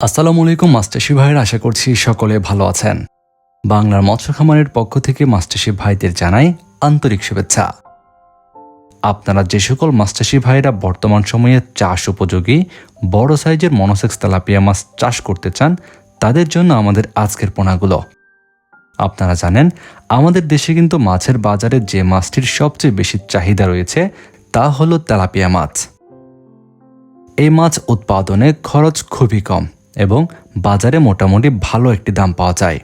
আসসালামু আলাইকুম মাস্টারশি ভাইয়ের। আশা করছি সকলে ভালো আছেন। বাংলার মৎস্য খামারের পক্ষ থেকে মাস্টারশি ভাইদের জানাই আন্তরিক শুভেচ্ছা। আপনারা যে সকল মাস্টারশি ভাইরা বর্তমান সময়ে চাষ উপযোগী, বড় সাইজের মনোসেক্স তেলাপিয়া মাছ চাষ করতে চান, তাদের জন্য আমাদের আজকের পোনাগুলো। আপনারা জানেন, আমাদের দেশে কিন্তু মাছের বাজারে যে মাছটির সবচেয়ে বেশি চাহিদা রয়েছে, তা হলো তেলাপিয়া মাছ। এই মাছ উৎপাদনে খরচ খুবই কম। এবং বাজারে মোটামুটি ভালো একটি দাম পাওয়া যায়।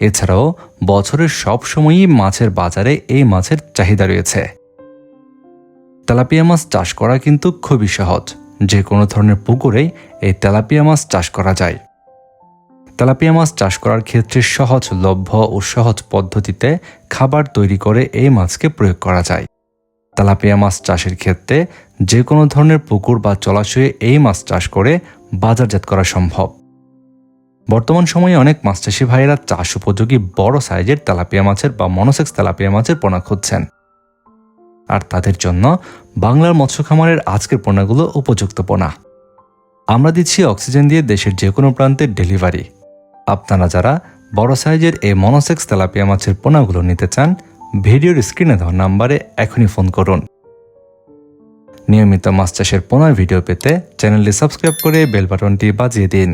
এছাড়াও বছরের সব সময়ই মাছের বাজারে এই মাছের চাহিদা রয়েছে। তেলাপিয়া মাছ চাষ করা কিন্তু খুবই সহজ। যে কোনো ধরনের পুকুরেই এই তেলাপিয়া মাছ চাষ করা যায়। তেলাপিয়া মাছ চাষ করার ক্ষেত্রে সহজলভ্য ও সহজ পদ্ধতিতে খাবার তৈরি করে এই মাছকে প্রয়োগ করা যায়। তেলাপিয়া মাছ চাষের ক্ষেত্রে যে কোনো ধরনের পুকুর বা জলাশয়ে এই মাছ চাষ করে বাজারজাত করা সম্ভব। বর্তমান সময়ে অনেক মাছ চাষি ভাইয়েরা চাষ উপযোগী বড় সাইজের তেলাপিয়া মাছের বা মনোসেক্স তেলাপিয়া মাছের পোনা খুঁজছেন। আর তাদের জন্য বাংলার মৎস্য খামারের আজকের পোনাগুলো উপযুক্ত পোনা। আমরা দিচ্ছি অক্সিজেন দিয়ে দেশের যে কোনো প্রান্তের ডেলিভারি। আপনারা যারা বড় সাইজের এই মনোসেক্স তেলাপিয়া মাছের পোনাগুলো নিতে চান, ভিডিওর স্ক্রিনে দেওয়া নাম্বারে এখনই ফোন করুন। নিয়মিত মাছ চাষের পোনার ভিডিও পেতে চ্যানেলটি সাবস্ক্রাইব করে বেল বাটনটি বাজিয়ে দিন।